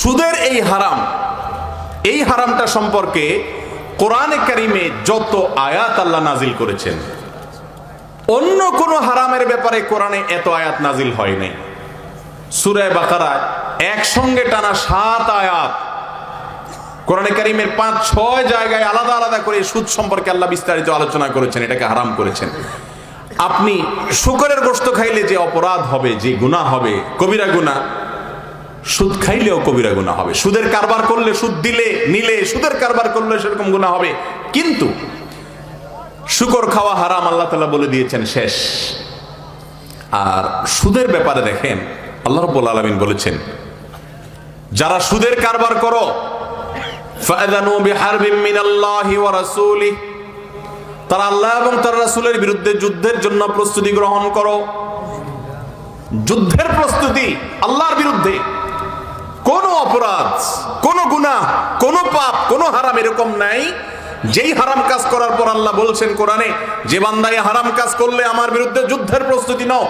সুদের এই হারাম, এই হারামটা সম্পর্কে কোরআনে কারিমে যত আয়াত আল্লাহ নাজিল করেছেন, অন্য কোন হারামের ব্যাপারে কোরআনে এত আয়াত নাজিল হয় নাই। সুরায় বাকারা একসঙ্গে টানা সাত আয়াত। কোরআনে কারিমের পাঁচ, ছয় জায়গায় আলাদা আলাদা করে সুদ সম্পর্কে আল্লাহ বিস্তারিত আলোচনা করেছেন, এটাকে হারাম করেছেন। আপনি শুকরের গোস্ত খাইলে যে অপরাধ হবে, যে গুনাহ হবে, কবিরা গুনাহ সুদ খাইলেও কবিরা গুনাহ হবে। সুদের কারবার করলে সুদ দিলে, নিলে, সুদের কারবার করলে সেরকম গুনাহ হবে। কিন্তু শুকর খাওয়া হারাম আল্লাহ তালা বলে দিয়েছেন শেষ। আর সুদের ব্যাপারে দেখেন, আল্লাহ রব্বুল আলমিন বলেছেন, যারা সুদের কারবার করো তারা আল্লাহ এবং তার রাসূলের বিরুদ্ধে যুদ্ধের জন্য প্রস্তুতি গ্রহণ করো। যুদ্ধের প্রস্তুতি আল্লাহর বিরুদ্ধে। কোন অপরাধ, কোন গুনাহ, কোন পাপ, কোন হারাম এরকম নাই। যেই হারাম কাজ করার পর আল্লাহ বলছেন কোরআনে, যে বান্দায় হারাম কাজ করলে আমার বিরুদ্ধে যুদ্ধের প্রস্তুতি নাও।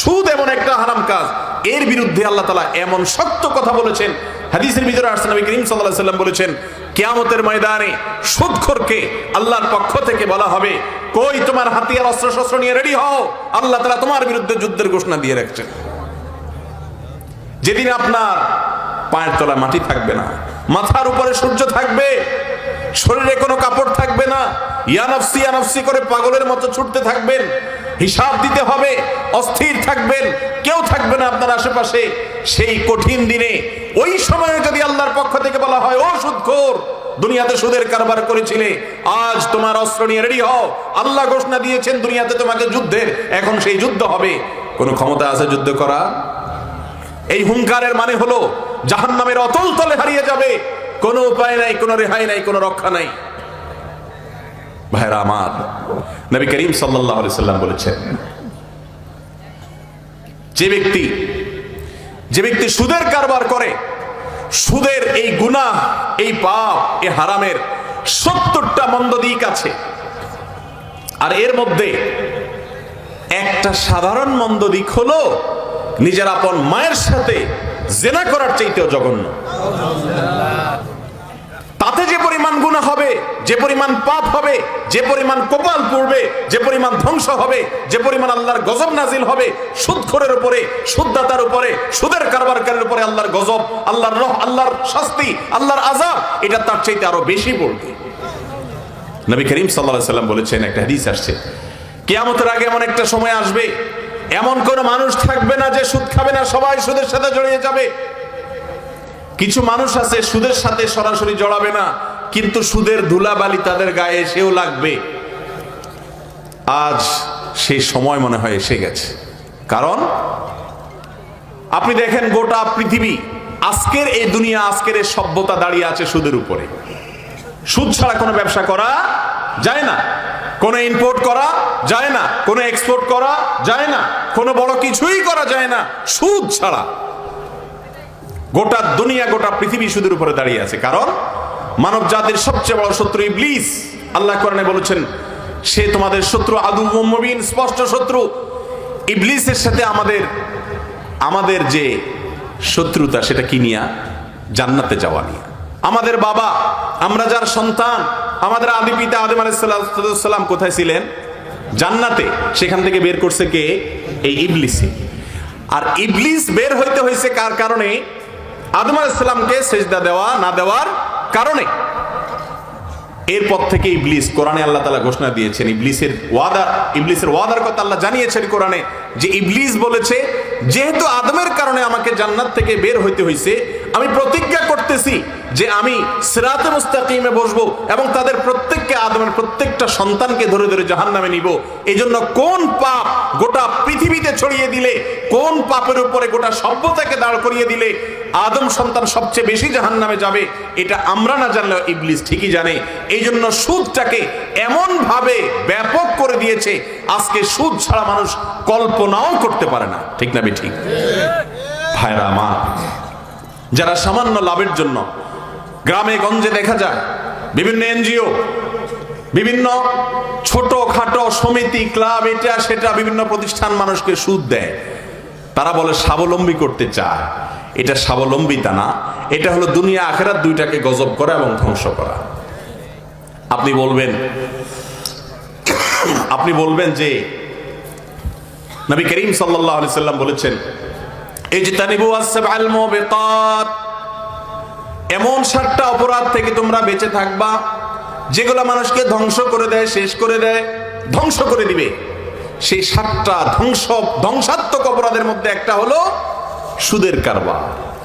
সুদ এমন একটা হারাম কাজ। এর বিরুদ্ধে আল্লাহ তালা এমন শক্ত কথা বলেছেন। হাদিসের ভিতরে আসছে, নবী করিম আলাইহি সাল্লাম বলেছেন, কিয়ামতের ময়দানে সুদখোরকে আল্লাহর পক্ষ থেকে বলা হবে, কই তোমার হাতিয়ার অস্ত্র শস্ত্র নিয়ে রেডি হও। আল্লাহ তালা তোমার বিরুদ্ধে যুদ্ধের ঘোষণা দিয়ে রাখছেন। যেদিন আপনার পায়ের তলায় মাটি থাকবে না, মাথার উপরে সূর্য থাকবে, শরীরে কোনো কাপড় থাকবে না ইয়ানফসি ইয়ানফসি করে পাগলের মতো ছুটতে থাকবেন, হিসাব দিতে হবে, অস্থির থাকবেন, কেউ থাকবে না আপনার আশেপাশে। সেই কঠিন দিনে, ওই সময়ে যদি আল্লাহর পক্ষ থেকে বলা হয়, ও সুদখোর, দুনিয়াতে সুদের কারবার করেছিলে, আজ তোমার অস্ত্র নিয়ে রেডি হও, আল্লাহ ঘোষণা দিয়েছেন দুনিয়াতে তোমাকে যুদ্ধের, এখন সেই যুদ্ধ হবে। কোনো ক্ষমতা আছে যুদ্ধ করা এই হুঙ্কারের মানে হলো জাহান নামের অতল তলে হারিয়ে যাবে। কোনো উপায় নাই, কোনো রেহাই নাই, কোনো রক্ষা নাই। ভাইরা আমার, নবী করিম সাল্লাম বলেছেন, যে ব্যক্তি যে ব্যক্তি সুদের কারবার করে, সুদের এই গুনাহ, এই পাপ, এই হারামের সত্তরটা মন্দ দিক আছে। আর এর মধ্যে একটা সাধারণ মন্দ দিক হলো নিজের আপন মায়ের সাথে জেনা করার চাইতেও জঘন্য। তাতে যে পরিমাণ গুণা হবে, যে পরিমাণ পাপ হবে, যে পরিমাণ কপাল পড়বে, যে পরিমাণ ধ্বংস হবে, যে পরিমাণ আল্লাহর গজব নাজিল হবে, সুদখোরের উপরে, সুদদাতার উপরে, সুদের কারবারকারের উপরে আল্লাহর গজব, আল্লাহর রহ, আল্লাহর শাস্তি, আল্লাহর আজাব এটা তার চাইতে আরও বেশি পড়বে। নবী করিম সাল্লাল্লাহু সাল্লাম বলেছেন, একটা হাদিস আসছে, কিয়ামতের আগে এমন একটা সময় আসবে এমন কোন মানুষ থাকবে না যে সুদ খাবে না, সবাই সুদের সাথে জড়িয়ে যাবে। কিছু মানুষ আছে, সুদের সাথে সরাসরি জড়াবে না, কিন্তু সুদের ধুলাবালি তাদের গায়ে এসেও লাগবে। আজ সেই সময় মনে হয় এসে গেছে। কারণ, আপনি দেখেন গোটা পৃথিবী, আজকের এই দুনিয়া, আজকের এই সভ্যতা দাঁড়িয়ে আছে সুদের উপরে। সুদ ছাড়া কোনো ব্যবসা করা যায় না। কোনো ইম্পোর্ট করা যায় না, কোনো এক্সপোর্ট করা যায় না, কোনো বড় কিছুই করা যায় না, সুদ ছাড়া। গোটা দুনিয়া, গোটা পৃথিবী সুদের উপরে দাঁড়িয়ে আছে। কারণ মানব জাতির সবচেয়ে বড় শত্রু ইবলিস। আল্লাহ কোরআনে বলেছেন, সে তোমাদের শত্রু আদু মুবিন, স্পষ্ট শত্রু। ইবলিসের সাথে আমাদের আমাদের যে শত্রুতা, সেটা কি নিয়া? জান্নাতে যাওয়া নিয়ে। আমাদের বাবা, আমরা যার সন্তান আমাদের আদি পিতা আদিম আলাইসাল্লাম কোথায় ছিলেন? জান্নাতে। সেখান থেকে বের করছে কে? এই ইবলিসে। আর ইবলিস বের হইতে হয়েছে কার কারণে? আদম আলাইসাল্লামকে সেজদা দেওয়া না দেওয়ার কারণে। এরপর থেকে ইবলিস কোরআনে আল্লাহ তালা ঘোষণা দিয়েছেন। ইবলিসের ওয়াদা, ইবলিসের ওয়াদার কথা আল্লাহ জানিয়েছেন কোরআনে যে ইবলিস বলেছে, যেহেতু আদমের কারণে আমাকে জান্নাত থেকে বের হইতে হয়েছে আমি প্রতিজ্ঞা করতেছি যে আমি সিরাতে মুস্তাকিমে বসবো এবং তাদের প্রত্যেককে আদমের প্রত্যেকটা সন্তানকে ধরে ধরে জাহান নামে নিব। এই জন্য কোন পাপ গোটা পৃথিবীতে ছড়িয়ে দিলে, কোন পাপের উপরে গোটা সভ্যতাকে দাঁড় করিয়ে দিলে আদম সন্তান সবচেয়ে বেশি জাহান নামে যাবে, এটা আমরা না জানলেও ইবলিস ঠিকই জানে। এই জন্য সুদটাকে এমনভাবে ব্যাপক করে দিয়েছে, আজকে সুদ ছাড়া মানুষ কল্পনাও করতে পারে না। ঠিক না ঠিক ভাইরা আমার যারা সামান্য লাভের জন্য গ্রামে গঞ্জে দেখা যায়, বিভিন্ন এনজিও, বিভিন্ন ছোট খাটো সমিতি, ক্লাব, এটা সেটা বিভিন্ন প্রতিষ্ঠান মানুষকে সুদ দেয়। তারা বলে স্বাবলম্বী করতে চায়। এটা স্বাবলম্বিতা না, এটা হলো দুনিয়া আখেরাত দুইটাকে গজব করা এবং ধ্বংস করা। আপনি বলবেন আপনি বলবেন যে নবী করিম আলাইহি সাল্লাম বলেছেন এমন সাতটা অপরাধ থেকে তোমরা বেঁচে থাকবা, যেগুলো মানুষকে ধ্বংস করে দেয়, শেষ করে দেয়, ধ্বংস করে দিবে। সেই সাতটা ধ্বংস, ধ্বংসাত্মক অপরাধের মধ্যে একটা হলো সুদের কারবার।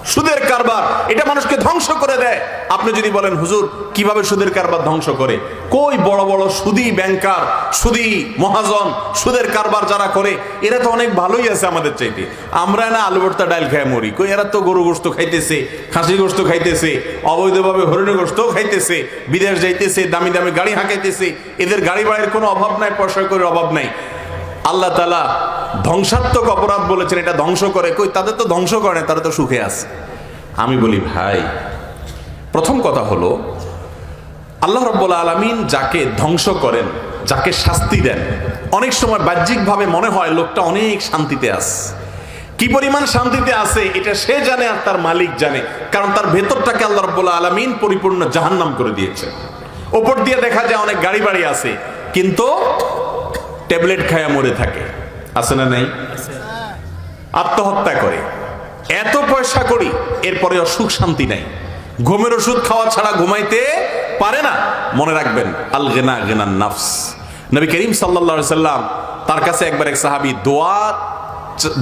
সুদের কারবার, এটা মানুষকে ধ্বংস করে দেয়। আপনি যদি বলেন, হুজুর, কীভাবে সুদের কারবার ধ্বংস করে? কই বড় বড় সুদি ব্যাংকার, সুদি মহাজন, সুদের কারবার যারা করে, এরা তো অনেক ভালোই আছে আমাদের চাইতে। আমরা না আলু ভর্তা ডাল খেয়ে মরি। কই এরা তো গরু গোস্ত খাইতেছে খাসি গোস্ত খাইতেছে, অবৈধভাবে হরিণের গোস্ত খাইতেছে, বিদেশ যাইতেছে, দামি দামি গাড়ি হাঁকাইতেছে। এদের গাড়ি বাড়ির কোনো অভাব নাই পয়সা করে অভাব নাই। আল্লাহ তালা ধ্বংসাত্মক অপরাধ বলেছেন এটা ধ্বংস করে। কই তাদের তো ধ্বংস করে না, তারা তো সুখে আছে। আমি বলি ভাই প্রথম কথা হলো আল্লাহ রব্বুল আলমিন যাকে ধ্বংস করেন যাকে শাস্তি দেন অনেক সময় বাহ্যিকভাবে মনে হয় লোকটা অনেক শান্তিতে আছে। কি পরিমাণ শান্তিতে আছে এটা সে জানে আর তার মালিক জানে কারণ তার ভেতরটাকে আল্লাহ রব্বুল আলমিন পরিপূর্ণ জাহান্নাম করে দিয়েছে। ওপর দিয়ে দেখা যায় অনেক গাড়ি বাড়ি আছে কিন্তু ট্যাবলেট খায়া মরে থাকে। আছে না নাই? আত্মহত্যা করে। এত পয়সা করি, এরপরে সুখ শান্তি নাই। ঘুমের ওষুধ খাওয়া ছাড়া ঘুমাইতে পারে না। মনে রাখবেন, আল গেনা গেনা নাফস। নবী করিম সাল্লা সাল্লাম তার কাছে একবার এক সাহাবি দোয়া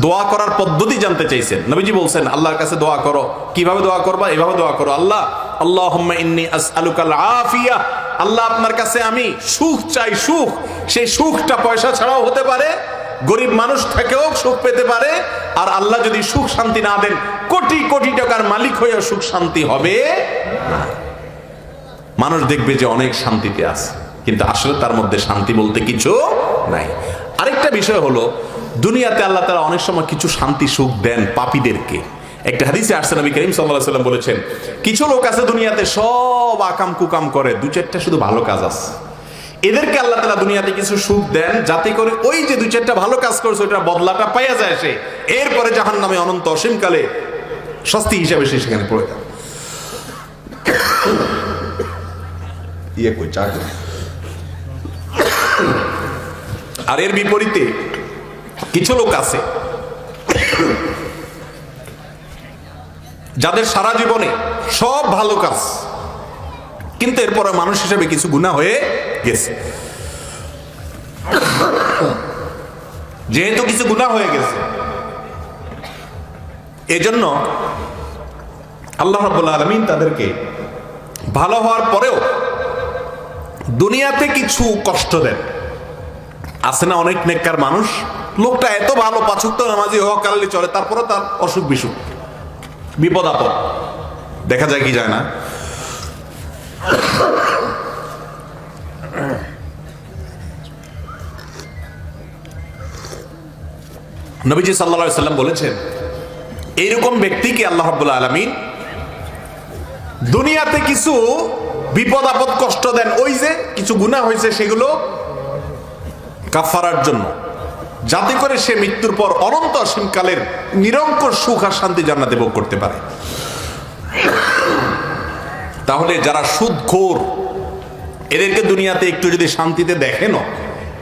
দোয়া করার পদ্ধতি জানতে চাইছেন। নবীজি বলছেন, আল্লাহর কাছে দোয়া করো। কীভাবে দোয়া করবা? এভাবে দোয়া করো। আল্লাহ আল্লাহ ইন্নি আসআলুকাল আফিয়া। আল্লাহ আপনার কাছে আমি সুখ চাই, সুখ। সেই সুখটা পয়সা ছাড়াও হতে পারে, গরিব মানুষ থেকেও সুখ পেতে পারে, আর আল্লাহ যদি সুখ শান্তি না দেন, কোটি কোটি টাকার মালিক হয়ে সুখ শান্তি হবে মানুষ দেখবে যে অনেক শান্তিতে আছে, কিন্তু আসলে তার মধ্যে শান্তি বলতে কিছু নাই। আরেকটা বিষয় হলো, দুনিয়াতে আল্লাহ তারা অনেক সময় কিছু শান্তি সুখ দেন পাপীদেরকে। একটা হাদিসে আসছে নবী করিম সাল্লাম বলেছেন, কিছু লোক আছে দুনিয়াতে সব আকাম কুকাম করে, দু চারটা শুধু ভালো কাজ আছে। এদেরকে আল্লাহ তালা দুনিয়াতে কিছু সুখ দেন যাতে করে ওই যে দুই চারটা ভালো কাজ করছে ওইটা বদলাটা পাইয়া যায় সে। এরপরে জাহান নামে অনন্ত অসীমকালে শাস্তি হিসাবে সে সেখানে পড়ে যাবে ইয়ে কই, চা আর এর বিপরীতে কিছু লোক আছে যাদের সারা জীবনে সব ভালো কাজ, কিন্তু এরপরে মানুষ হিসেবে কিছু গুণা হয়ে গেছে। যেহেতু কিছু গুণা হয়ে গেছে, এজন্য আল্লাহ রাব্বুল আলামিন তাদেরকে ভালো হওয়ার পরেও দুনিয়াতে কিছু কষ্ট দেন। আছে না অনেক নেককার মানুষ? লোকটা এত ভালো, পাচুক্ত নামাজি হওয়া কালে চলে তারপরে তার অসুখ বিসুখ বিপদ আপদ দেখা যায় কি যায় না। নবীজি সাল্লা সাল্লাম বলেছেন, এইরকম ব্যক্তিকে আল্লাহ রাব্বুল আলমিন দুনিয়াতে কিছু বিপদ আপদ কষ্ট দেন। ওই যে কিছু গুণা হয়েছে সেগুলো কাফারার জন্য। যাতে করে সে মৃত্যুর পর অনন্ত অসীমকালের নিরঙ্কুশ সুখ আর শান্তি জান্নাতে ভোগ করতে পারে। তাহলে যারা সুদখোর, এদেরকে দুনিয়াতে একটু যদি শান্তিতে দেখেন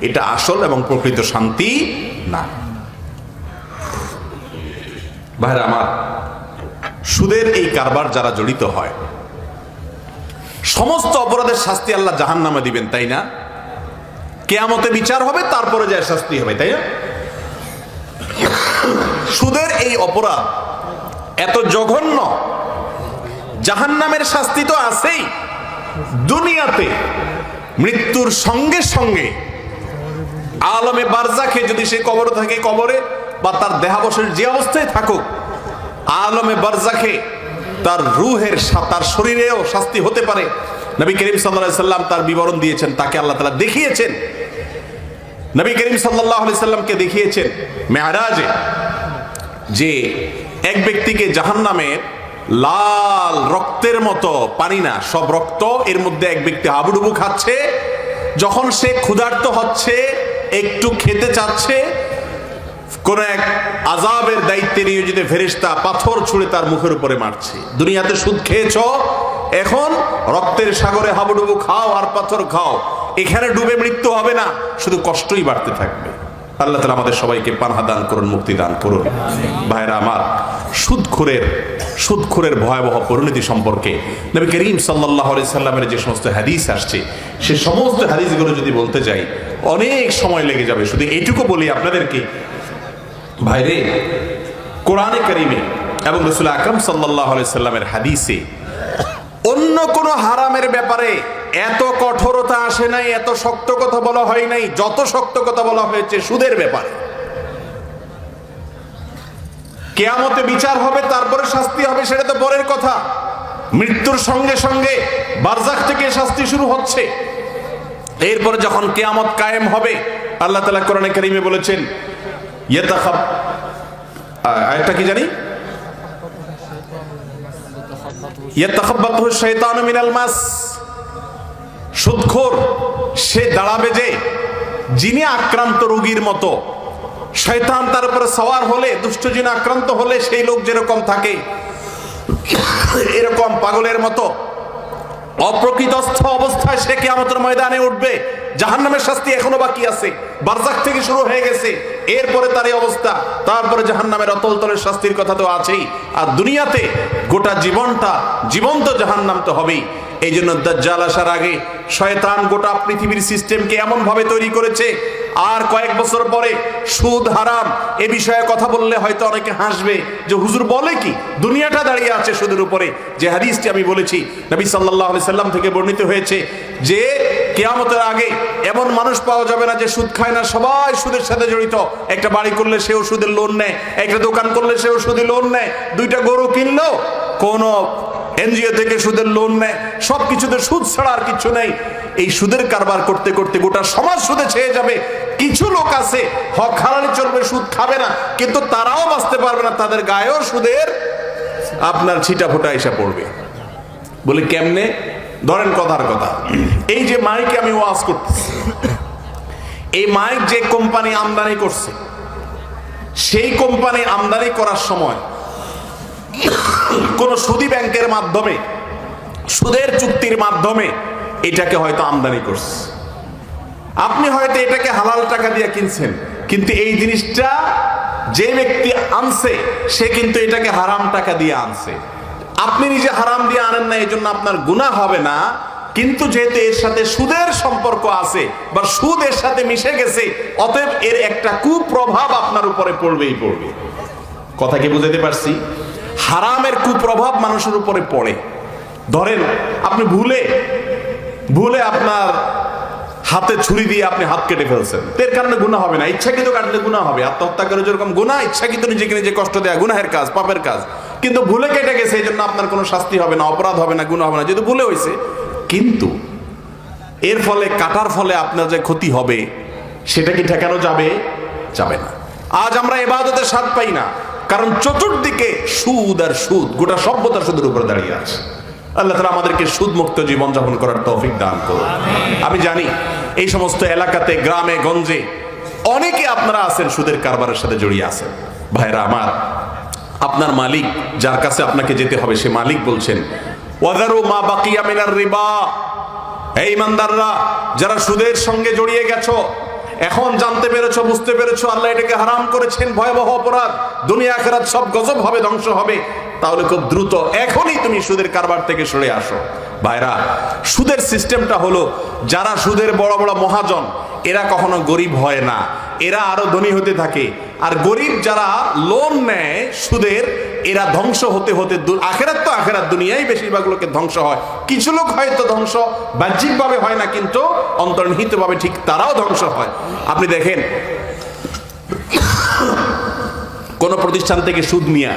এটা আসল এবং প্রকৃত শান্তি না। ভাইরা আমার, সুদের এই কারবার যারা জড়িত হয়, সমস্ত অপরাধের শাস্তি আল্লাহ জাহান নামে দিবেন, তাই না? কেয়ামতে বিচার হবে, তারপরে যায় শাস্তি হবে, তাই না? সুদের এই অপরাধ এত জঘন্য, জাহান্নামের শাস্তি তো আছেই। দুনিয়াতে মৃত্যুর সঙ্গে সঙ্গে আলমে বারজাখে যদি সে কবর থাকে কবরে বা তার দেহাবশের যে অবস্থায় থাকুক, আলমে বারজাখে তার রুহের তার শরীরেও শাস্তি হতে পারে। নবী করিম সাল্লাহ সাল্লাম তার বিবরণ দিয়েছেন, তাকে আল্লাহ তালা দেখিয়েছেন। নবী করিম সাল্লাহ সাল্লামকে দেখিয়েছেন মেহারাজে, যে এক ব্যক্তিকে জাহান্নামের লাল রক্তের মতো, পানি না, সব রক্ত, এর মধ্যে এক ব্যক্তি হাবুডুবু খাচ্ছে, যখন সে ক্ষুধার্ত হচ্ছে, একটু খেতে চাচ্ছে, কোন এক আজাবের দায়িত্বে নিয়োজিত ফেরিস্তা পাথর ছুঁড়ে তার মুখের উপরে মারছে। দুনিয়াতে সুদ খেয়েছ এখন রক্তের সাগরে হাবুডুবু খাও আর পাথর খাও। এখানে ডুবে মৃত্যু হবে না, শুধু কষ্টই বাড়তে থাকবে। আল্লাহ তালা আমাদের সবাইকে পানহা দান করুন, মুক্তি দান করুন। ভাইরা আমার, সুদখোরের সুদখোরের ভয়াবহ পরিণতি সম্পর্কে নবী করিম সাল্লাহ সাল্লামের যে সমস্ত হাদিস আসছে, সে সমস্ত হাদিসগুলো যদি বলতে যাই, অনেক সময় লেগে যাবে। শুধু এইটুকু বলি আপনাদেরকে, ভাইরে, কোরআনে করিমে এবং রসুল আকরম সাল্লাহ সাল্লামের হাদিসে অন্য কোনো হারামের ব্যাপারে এত কঠোরতা আসে নাই, এত শক্ত কথা বলা হয় নাই, যত শক্ত কথা বলা হয়েছে সুদের ব্যাপারে। কেয়ামতে বিচার হবে, তারপরে শাস্তি হবে, সেটা তো পরের কথা। মৃত্যুর সঙ্গে সঙ্গে বারজাক থেকে শাস্তি শুরু হচ্ছে। এরপরে যখন কেয়ামত কায়েম হবে, আল্লাহ তালা কোরআনে কারিমে বলেছেন, ইয়েতাখাব আয়টা কি জানি? ইয়েতাখাব্বাতুহু শাইতানু মিনাল মাস। সুদখোর, সে দাঁড়াবে যে যিনি আক্রান্ত রোগীর মতো। শয়তান তার উপরে সওয়ার হলে, দুষ্ট যিনি আক্রান্ত হলে, সেই লোক যেরকম থাকে, এরকম পাগলের মতো। অপ্রকৃতস্থ অবস্থায় সে কেয়ামতের ময়দানে উঠবে। জাহান্নামের শাস্তি এখনও বাকি আছে। বারজাক থেকে শুরু হয়ে গেছে। এরপরে তার এই অবস্থা। তারপরে জাহান্নামের অতল তলের শাস্তির কথা তো আছেই। আর দুনিয়াতে গোটা জীবনটা জীবন্ত জাহান্নাম তো হবেই। এই জন্য দাজ্জাল আসার আগে শয়তান গোটা পৃথিবীর সিস্টেমকে এমন ভাবে তৈরি করেছে, আর কয়েক বছর পরে সুদ, হারাম এ বিষয়ে কথা বললে হয়তো অনেকে হাসবে যে হুজুর বলে কি? দুনিয়াটা দাঁড়িয়ে আছে সুদের উপরে। যে হাদিসটি আমি বলেছি, নবী আলাইহি সাল্লাম থেকে বর্ণিত হয়েছে যে কেয়ামতের আগে এমন মানুষ পাওয়া যাবে না যে সুদ খায় না, সবাই সুদের সাথে জড়িত। একটা বাড়ি করলে সেও সুদের লোন নেয়, একটা দোকান করলে সেও সুদের লোন নেয়, দুইটা গরু কিনলো কোনো এনজিও থেকে সুদের লোন নেয় সব কিছুতে সুদ ছাড়া আর কিছু নেই। এই সুদের কারবার করতে করতে গোটা সমাজ সুদে ছেয়ে যাবে। কিছু লোক আছে, হক হারানি চলবে, সুদ খাবে না, কিন্তু তারাও বাঁচতে পারবে না, তাদের গায়েও সুদের আপনার ছিটা ফোটা এসে পড়বে। বলে, কেমনে? ধরেন কথার কথা। এই যে মাইকে আমি ওয়াজ করতেছি, এই মাইক যে কোম্পানি আমদানি করছে, সেই কোম্পানি আমদানি করার সময় কোন সুদি ব্যাংকের মাধ্যমে, সুদের চুক্তির মাধ্যমে এটাকে হয়তো আমদানি করছে। আপনি হয়তো এটাকে হালাল টাকা দিয়ে কিনছেন, কিন্তু এই জিনিসটা যে ব্যক্তি আনছে, সে কিন্তু এটাকে হারাম টাকা দিয়ে আনছে। আপনি নিজে হারাম দিয়ে আনেন না এই জন্য আপনার গুণা হবে না। কিন্তু যেহেতু এর সাথে সুদের সম্পর্ক আছে বা সুদ এর সাথে মিশে গেছে, অতএব এর একটা কুপ্রভাব আপনার উপরে পড়বেই পড়বে। কথা কি বুঝাতে পারছি? হারামের কুপ্রভাব মানুষের উপরে পড়ে। ধরেন, আপনি ভুলে ভুলে আপনার হাতে ছুরি দিয়ে আপনি হাত কেটে ফেলছেন। এর কারণে গুণা হবে না। ইচ্ছাকৃত কাটলে গুণা হবে। আত্মহত্যা করে যেরকম গুণা ইচ্ছাকৃত নিজেকে নিজে কষ্ট দেয়া, গুনাহের কাজ, পাপের কাজ। কিন্তু ভুলে কেটে গেছে এই জন্য আপনার কোনো শাস্তি হবে না অপরাধ হবে না গুণা হবে না যেহেতু ভুলে হয়েছে। কিন্তু এর ফলে কাটার ফলে আপনার যে ক্ষতি হবে সেটা কি ঠেকানো যাবে? যাবে না। আজ আমরা এবাদতের স্বাদ পাই না কারণ চতুর্দিকে সুদ আর সুদ গোটা সভ্যতা সুদের উপরে দাঁড়িয়ে আছে। আল্লাহ তালা আমাদেরকে সুদ মুক্ত জীবন যাপন করার তৌফিক দান করুন। আমি জানি এই সমস্ত এলাকাতে গ্রামে গঞ্জে অনেকে আপনারা আছেন সুদের কারবারের সাথে জড়িয়ে আছেন। ভাইরা আমার আপনার মালিক, যার কাছে আপনাকে যেতে হবে, সে মালিক বলছেন ওয়াদারু মা বাকিয়া মিনার রিবা। এই ইমানদাররা, যারা সুদের সঙ্গে জড়িয়ে গেছো, এখন জানতে পেরেছ, বুঝতে পেরেছ, আল্লাহ এটাকে হারাম করেছেন, ভয়াবহ অপরাধ, দুনিয়া আখেরাত সব গজব হবে, ধ্বংস হবে, তাহলে খুব দ্রুত এখনই তুমি সুদের কারবার থেকে সরে আসো। ভাইরা, সুদের সিস্টেমটা হলো, যারা সুদের বড় বড় মহাজন এরা কখনো গরিব হয় না। এরা আরও ধনী হতে থাকে। আর গরিব যারা লোন নেয় সুদের, এরা ধ্বংস হতে হতে আখেরাত তো আখেরাত, দুনিয়ায় বেশিরভাগ লোকের ধ্বংস হয়। কিছু লোক হয়তো ধ্বংস, বাহ্যিকভাবে হয় না, কিন্তু অন্তর্নিহিতভাবে ঠিক তারাও ধ্বংস হয়। আপনি দেখেন, কোন প্রতিষ্ঠান থেকে সুদ নিয়া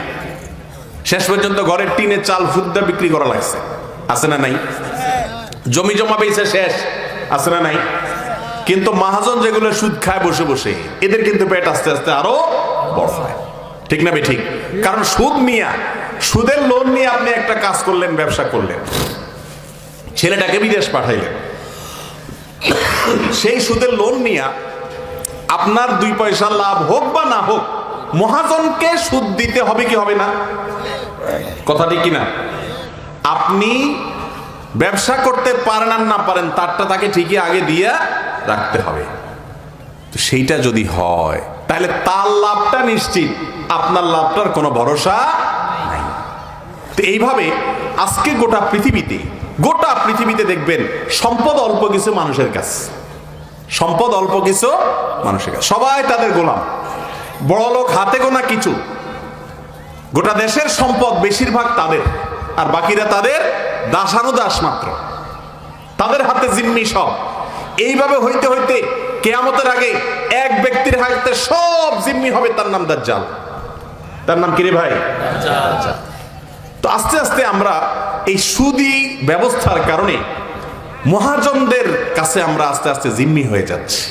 শেষ পর্যন্ত ঘরের টিনের চাল ফুদ্দা বিক্রি করা লাগছে। আছে না নাই? জমি জমা পেয়েছে শেষ। আছে না নাই? কিন্তু মাহাজন যেগুলো সুদ খায় বসে বসে, এদের কিন্তু পেট আস্তে আস্তে আরও বড় হয়। ঠিক না ঠিক কারণ সুদ নিয়া সুদের লোন নিয়ে আপনি একটা কাজ করলেন, ব্যবসা করলেন। ছেলেটাকে বিদেশ পাঠাইলেন। সেই সুদের লোন নিয়ে আপনার দুই পয়সা লাভ হোক বা না হোক, মহাজনকে সুদ দিতে হবে কি হবে না? কথা ঠিক কিনা? আপনি ব্যবসা করতে পারেন আর না পারেন, তারটা তাকে ঠিকই আগে দিয়ে রাখতে হবে। তো সেইটা যদি হয়, তাহলে তার লাভটা নিশ্চিত। আপনার লাভটার কোনো ভরসা নাই। তো এইভাবে আজকে গোটা পৃথিবীতে গোটা পৃথিবীতে দেখবেন সম্পদ অল্প কিছু মানুষের কাছে। সম্পদ অল্প কিছু মানুষের কাছে। সবাই তাদের গোলাম। বড় লোক হাতে গোনা কিছু। গোটা দেশের সম্পদ বেশিরভাগ তাদের, আর বাকিরা তাদের দাসানুদাস মাত্র। তাদের হাতে জিম্মি সব। এইভাবে হইতে হইতে কেয়ামতের আগে এক ব্যক্তির হাতে সব জিম্মি হবে তার নাম দাজ্জাল। তার নাম কিরে ভাই? তো আস্তে আস্তে আমরা এই সুদি ব্যবস্থার কারণে মহাজনদের কাছে আমরা আস্তে আস্তে জিম্মি হয়ে যাচ্ছি।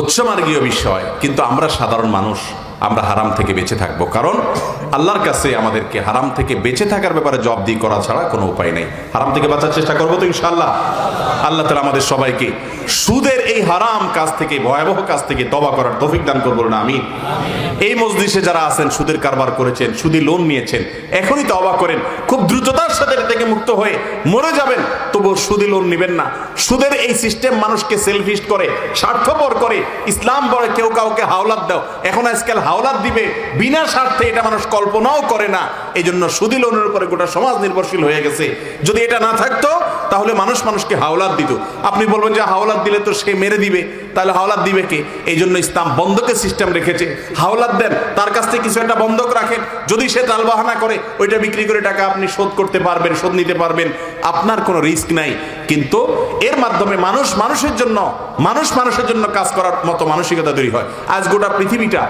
উচ্চমার্গীয় বিষয় কিন্তু আমরা সাধারণ মানুষ আমরা হারাম থেকে বেঁচে থাকব। কারণ আল্লাহর কাছে আমাদেরকে হারাম থেকে বেঁচে থাকার ব্যাপারে জব জবাবদি করা ছাড়া কোনো উপায় নেই। হারাম থেকে বাঁচার চেষ্টা করব তো ইনশাল্লাহ আল্লাহ তালা আমাদের সবাইকে সুদের এই হারাম কাজ থেকে, ভয়াবহ কাজ থেকে তবা করার তৌফিক দান করব না আমি এই মসজিষে যারা আছেন, সুদের কারবার করেছেন, সুদি লোন নিয়েছেন, এখনই তবা করেন। খুব দ্রুততার সাথে থেকে মুক্ত হয়ে মরে যাবেন, তবুও সুদি লোন নেবেন না। সুদের এই সিস্টেম মানুষকে সেলফিস্ট করে, স্বার্থপর করে। ইসলাম বলে, কেউ কাউকে হাওলাত দাও। এখন আজকাল হাওলাত দিবে বিনা স্বার্থে এটা মানুষ কল্পনাও করে না। এই জন্য সুদি লোনের উপরে গোটা সমাজ নির্ভরশীল হয়ে গেছে। যদি এটা না থাকতো, তাহলে মানুষ মানুষকে হাওলাত দিত। আপনি বলবেন যে হাওলাত দিলে তো সে মেরে দিবে। তাহলে হাওলাত দিবে কে? এই জন্য ইসলাম বন্ধকের সিস্টেম রেখেছে। হাওলাত দেন, তার কাছ থেকে কিছু একটা বন্ধক রাখেন। যদি সে তালবাহানা করে, ওইটা বিক্রি করে টাকা আপনি শোধ করতে পারবেন, শোধ নিতে পারবেন। আপনার কোনো রিস্ক নাই। কিন্তু এর মাধ্যমে মানুষ মানুষের জন্য, মানুষ মানুষের জন্য কাজ করার মতো মানসিকতা তৈরি হয়। আজ গোটা পৃথিবীটা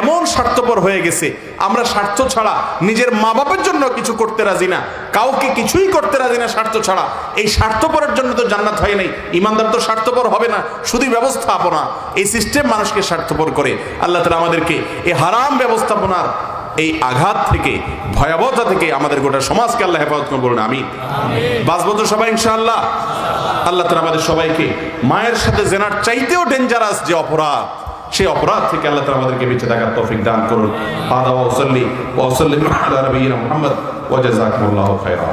এমন স্বার্থপর হয়ে গেছে, আমরা স্বার্থ ছাড়া নিজের মা বাপের জন্য কিছু করতে রাজি না, কাউকে কিছুই করতে রাজি না স্বার্থ ছাড়া। এই স্বার্থপরের জন্য তো জান্নাত হয় নাই, ইমানদার তো স্বার্থপর হবে না, শুধু ব্যবস্থাপনা। এই সিস্টেম মানুষকে স্বার্থপর করে। আল্লাহ তালা আমাদেরকে এই হারাম ব্যবস্থাপনার এই আঘাত থেকে, ভয়াবহতা থেকে আমাদের গোটা সমাজকে আল্লাহ হেফাজত করুন, বলুন আমি বাঁচব তো সবাই, ইনশাআল্লাহ। আল্লাহ তালা আমাদের সবাইকে মায়ের সাথে জেনার চাইতেও ডেঞ্জারাস যে অপরাধ, সেই অপরাধ থেকে আল্লাহ তালা আমাদেরকে বেঁচে থাকার তৌফিক দান করুন। আদা ওসল্লি ওসল্লি আলা নবীনা মুহাম্মদ খাইরা